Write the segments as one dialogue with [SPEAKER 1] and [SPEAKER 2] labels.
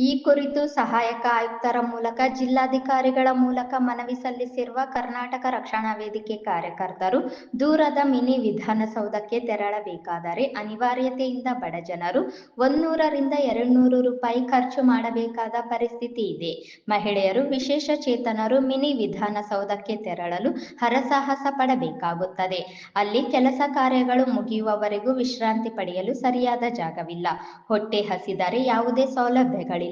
[SPEAKER 1] ಈ ಕುರಿತು ಸಹಾಯಕ ಆಯುಕ್ತರ ಮೂಲಕ ಜಿಲ್ಲಾಧಿಕಾರಿಗಳ ಮೂಲಕ ಮನವಿ ಸಲ್ಲಿಸಿರುವ ಕರ್ನಾಟಕ ರಕ್ಷಣಾ ವೇದಿಕೆ ಕಾರ್ಯಕರ್ತರು ದೂರದ ಮಿನಿ ವಿಧಾನಸೌಧಕ್ಕೆ ತೆರಳಬೇಕಾದರೆ ಅನಿವಾರ್ಯತೆಯಿಂದ ಬಡ ಜನರು ಒಂದೂರರಿಂದ ಎರಡ್ನೂರು ರೂಪಾಯಿ ಖರ್ಚು ಮಾಡಬೇಕಾದ ಪರಿಸ್ಥಿತಿ ಇದೆ. ಮಹಿಳೆಯರು, ವಿಶೇಷ ಚೇತನರು ಮಿನಿ ವಿಧಾನಸೌಧಕ್ಕೆ ತೆರಳಲು ಹರಸಾಹಸ ಪಡಬೇಕಾಗುತ್ತದೆ. ಅಲ್ಲಿ ಕೆಲಸ ಕಾರ್ಯಗಳು ಮುಗಿಯುವವರೆಗೂ ವಿಶ್ರಾಂತಿ ಪಡೆಯಲು ಸರಿಯಾದ ಜಾಗವಿಲ್ಲ. ಹೊಟ್ಟೆ ಹಸಿದರೆ ಯಾವುದೇ ಸೌಲಭ್ಯಗಳಿಲ್ಲ.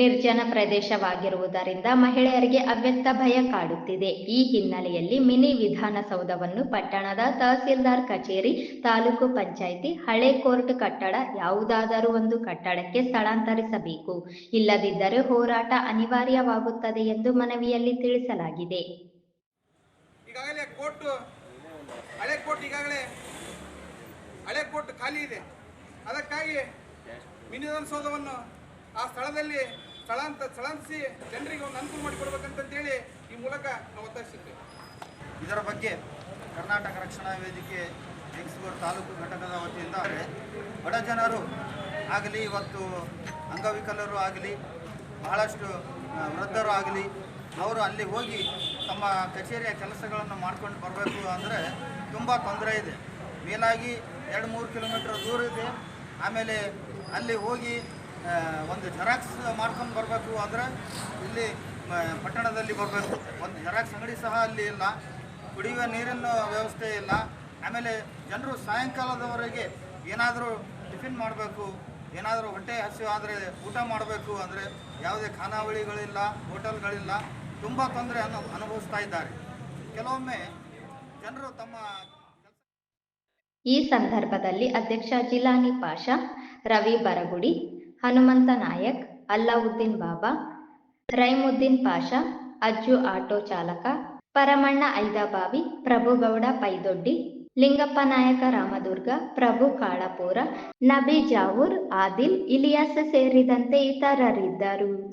[SPEAKER 1] ನಿರ್ಜನ ಪ್ರದೇಶವಾಗಿರುವುದರಿಂದ ಮಹಿಳೆಯರಿಗೆ ಅವ್ಯಕ್ತ ಭಯ ಕಾಡುತ್ತಿದೆ. ಈ ಹಿನ್ನೆಲೆಯಲ್ಲಿ ಮಿನಿ ವಿಧಾನಸೌಧವನ್ನು ಪಟ್ಟಣದ ತಹಸೀಲ್ದಾರ್ ಕಚೇರಿ, ತಾಲೂಕು ಪಂಚಾಯಿತಿ, ಹಳೆ ಕೋರ್ಟ್ ಕಟ್ಟಡ ಯಾವುದಾದರೂ ಒಂದು ಕಟ್ಟಡಕ್ಕೆ ಸ್ಥಳಾಂತರಿಸಬೇಕು. ಇಲ್ಲದಿದ್ದರೆ ಹೋರಾಟ ಅನಿವಾರ್ಯವಾಗುತ್ತದೆ ಎಂದು ಮನವಿಯಲ್ಲಿ ತಿಳಿಸಲಾಗಿದೆ.
[SPEAKER 2] ಈಗಾಗಲೇ ಕೋರ್ಟ್, ಹಳೆ ಕೋರ್ಟ್ ಈಗಾಗಲೇ, ಹಳೆ ಕೋರ್ಟ್ ಖಾಲಿ ಇದೆ. ಅದಕ್ಕಾಗಿ ಮಿನಿ ವಿಧಾನಸೌಧವನ್ನು ಆ ಸ್ಥಳದಲ್ಲಿ ಸ್ಥಳಾಂತ, ಸ್ಥಳಾಂತರಿಸಿ ಜನರಿಗೆ ಒಂದು ಅನುಕೂಲ ಮಾಡಿಕೊಡ್ಬೇಕಂತಂತೇಳಿ ಈ ಮೂಲಕ ನಾವು ಒತ್ತಾಯಿಸುತ್ತೇವೆ.
[SPEAKER 3] ಇದರ ಬಗ್ಗೆ ಕರ್ನಾಟಕ ರಕ್ಷಣಾ ವೇದಿಕೆ ಲಿಂಗ್ಸ್ಗೂರು ತಾಲೂಕು ಘಟಕದ ವತಿಯಿಂದ ಬಡ ಜನರು ಆಗಲಿ, ಇವತ್ತು ಅಂಗವಿಕಲರು ಆಗಲಿ, ಬಹಳಷ್ಟು ವೃದ್ಧರು ಆಗಲಿ, ಅವರು ಅಲ್ಲಿ ಹೋಗಿ ತಮ್ಮ ಕಚೇರಿಯ ಕೆಲಸಗಳನ್ನು ಮಾಡ್ಕೊಂಡು ಬರಬೇಕು ಅಂದರೆ ತುಂಬ ತೊಂದರೆ ಇದೆ. ಮೇಲಾಗಿ ಎರಡು ಮೂರು ಕಿಲೋಮೀಟ್ರ್ ದೂರ ಇದೆ. ಆಮೇಲೆ ಅಲ್ಲಿ ಹೋಗಿ ಒಂದು ಜೆರಾಕ್ಸ್ ಮಾಡ್ಕೊಂಡು ಬರಬೇಕು ಆದರೆ ಇಲ್ಲಿ ಪಟ್ಟಣದಲ್ಲಿ ಬರಬೇಕು. ಒಂದು ಜೆರಾಕ್ಸ್ ಅಂಗಡಿ ಸಹ ಅಲ್ಲಿ ಇಲ್ಲ. ಕುಡಿಯುವ ನೀರಿನ ವ್ಯವಸ್ಥೆ ಇಲ್ಲ. ಆಮೇಲೆ ಜನರು ಸಾಯಂಕಾಲದವರೆಗೆ ಏನಾದರೂ ಟಿಫಿನ್ ಮಾಡಬೇಕು, ಏನಾದರೂ ಹೊಟ್ಟೆ ಹಸಿವು ಆದರೆ ಊಟ ಮಾಡಬೇಕು ಅಂದರೆ ಯಾವುದೇ ಖಾನಾವಳಿಗಳಿಲ್ಲ, ಹೋಟೆಲ್ಗಳಿಲ್ಲ, ತುಂಬ ತೊಂದರೆ ಅನು, ಅನುಭವಿಸ್ತಾ ಇದ್ದಾರೆ. ಕೆಲವೊಮ್ಮೆ ಜನರು ತಮ್ಮ
[SPEAKER 1] ಈ ಸಂದರ್ಭದಲ್ಲಿ ಅಧ್ಯಕ್ಷ ಜಿಲಾನಿ ಪಾಷಾ, ರವಿ ಬರಗುಡಿ ಹನುಮಂತ ನಾಯಕ್, ಅಲ್ಲಾವುದ್ದೀನ್ ಬಾಬಾ, ರೈಮುದ್ದೀನ್ ಪಾಷಾ, ಅಜ್ಜು ಆಟೋ ಚಾಲಕ, ಪರಮಣ್ಣ ಐದಬಾವಿ, ಪ್ರಭುಗೌಡ ಪೈದೊಡ್ಡಿ, ಲಿಂಗಪ್ಪ ನಾಯಕ ರಾಮದುರ್ಗ, ಪ್ರಭು ಕಾಳಪುರ, ನಬಿ ಜಾವೂರ್, ಆದಿಲ್, ಇಲಿಯಾಸ್ ಸೇರಿದಂತೆ ಇತರರಿದ್ದರು.